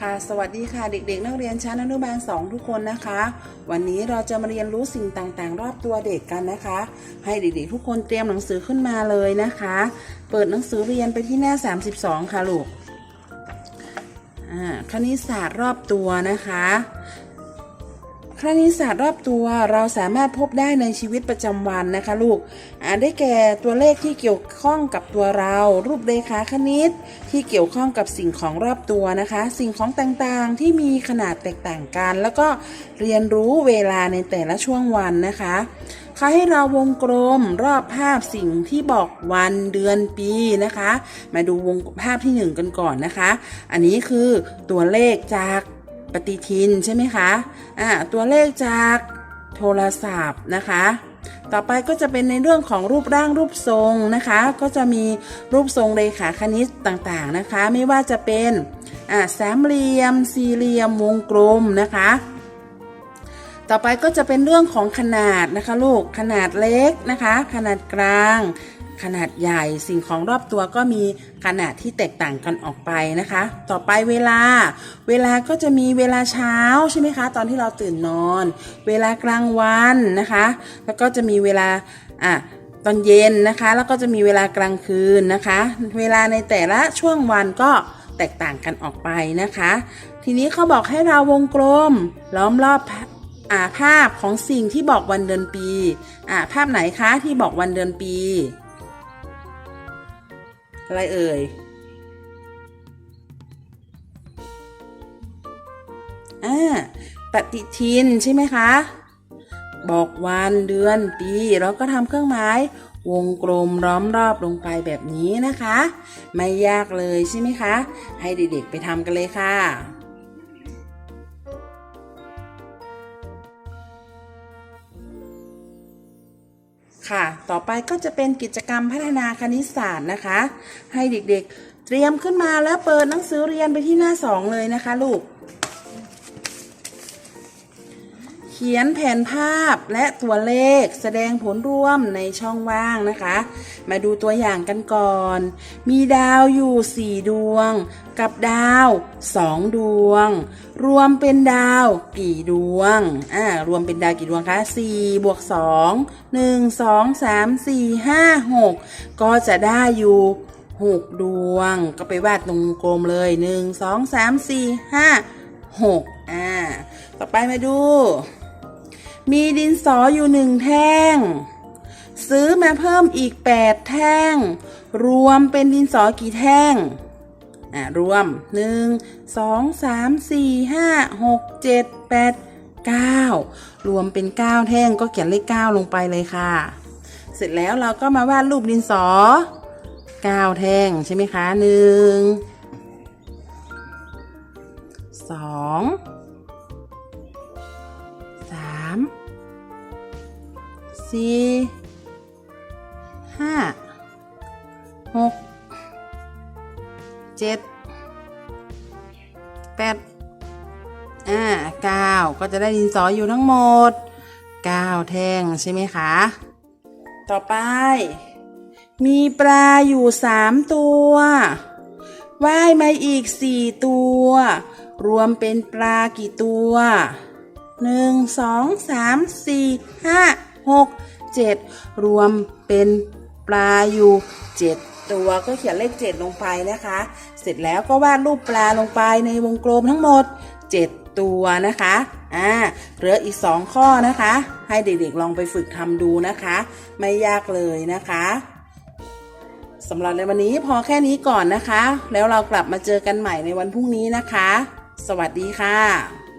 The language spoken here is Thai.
ค่ะสวัสดีค่ะเด็กๆ นักเรียนชั้นอนุบาล 2 ทุกคนนะคะ วันนี้เราจะมาเรียนรู้สิ่งต่างๆ รอบตัวเด็กกันนะคะ ให้เด็กๆ ทุกคนเตรียมหนังสือขึ้นมาเลยนะคะ เปิดหนังสือเรียนไปที่หน้า 32 ค่ะลูกอ่าคณิตศาสตร์รอบตัวนะคะ คณิตศาสตร์รอบตัวเราสามารถพบได้ในชีวิตประจำวันนะคะลูกอ่าได้แก่ตัวเลขที่เกี่ยวข้องกับตัวเรา รูปเรขาคณิต ที่เกี่ยวข้องกับสิ่งของรอบตัวนะคะ สิ่งของต่างๆที่มีขนาดแตกต่างกัน แล้วก็เรียนรู้เวลาในแต่ละช่วงวันนะคะเขาให้เราวงกลมรอบภาพสิ่งที่บอกวันเดือนปีนะคะ มาดูวงภาพที่หนึ่งกันก่อนนะคะ อันนี้คือตัวเลขจาก ปฏิทินใช่ไหมคะอ่าตัวเลขจากโทรศัพท์นะคะ ต่อไปก็จะเป็นในเรื่องของรูปร่างรูปทรงนะคะ ก็จะมีรูปทรงเรขาคณิตต่างๆนะคะ ไม่ว่าจะเป็นอ่าสามเหลี่ยม สี่เหลี่ยมวงกลมนะคะต่อไปก็จะเป็นเรื่องของขนาดนะคะลูกขนาดเล็กนะคะ ขนาดกลาง ขนาดใหญ่สิ่งของรอบตัวก็มีขนาดที่แตกต่างกันออกไปนะคะ ต่อไปเวลา เวลาก็จะมีเวลาเช้าใช่ไหมคะ ตอนที่เราตื่นนอน เวลากลางวันนะคะ แล้วก็จะมีเวลาอะตอนเย็นนะคะ แล้วก็จะมีเวลากลางคืนนะคะ เวลาในแต่ละช่วงวันก็แตกต่างกันออกไปนะคะ ทีนี้เขาบอกให้เราวงกลมล้อมรอบอ่าภาพของสิ่งที่บอกวันเดือนปีอ่าภาพไหนคะที่บอกวันเดือนปี อะไรเอ่ย อ่า ปฏิทินใช่ไหมคะ บอกวันเดือนปี แล้วก็ทำเครื่องหมายวงกลมล้อมรอบลงไปแบบนี้นะคะ ไม่ยากเลยใช่ไหมคะ ให้เด็กๆไปทำกันเลยค่ะ ค่ะ ต่อไปก็จะเป็นกิจกรรมพัฒนาคณิตศาสตร์นะคะ ให้เด็กๆ เตรียมขึ้นมาแล้วเปิดหนังสือเรียนไปที่หน้าสองเลยนะคะลูก เขียนแผนภาพและตัวเลขแสดงผลรวมในช่องว่างนะคะ มาดูตัวอย่างกันก่อน มีดาวอยู่ 4 ดวง กับดาว 2 ดวง รวมเป็นดาวกี่ดวง อ่า รวมเป็นดาวกี่ดวงคะ4บวก 2 1 2 3 4 5 6 ก็จะได้อยู่6ดวง ก็ไปวาดตรงกลมเลย1 2 3 4 5 6อ่า ต่อไปมาดู มีดินสออยู่หนึ่งแท่ง ซื้อมาเพิ่มอีก 8 แท่ง รวมเป็นดินสอกี่แท่ง อ่ารวม 1 2 3 4 5 6 7 8 9 รวมเป็น 9 แท่งก็เขียนเลข 9 ลงไปเลยค่ะ เสร็จแล้วเราก็มาวาดรูปดินสอ 9 แท่งใช่ไหมคะ 1 2 สามสี่ห้าหกเจ็ดแปดอ่าเก้าก็จะได้ดินสออยู่ทั้งหมดเก้าแท่งใช่ไหมคะ ต่อไป มีปลาอยู่สามตัวว่ายมาอีกสี่ตัว รวมเป็นปลากี่ตัว หนึ่งสองสามสี่ห้าหกเจ็ดรวมเป็นปลาอยู่เจ็ดตัวก็เขียนเลขเจ็ดลงไปนะคะ เสร็จแล้วก็วาดรูปปลาลงไปในวงกลมทั้งหมดเจ็ดตัวนะคะอ่าเหลืออีกสองข้อนะคะ ให้เด็กๆลองไปฝึกทำดูนะคะ ไม่ยากเลยนะคะสำหรับในวันนี้พอแค่นี้ก่อนนะคะ แล้วเรากลับมาเจอกันใหม่ในวันพรุ่งนี้นะคะ สวัสดีค่ะ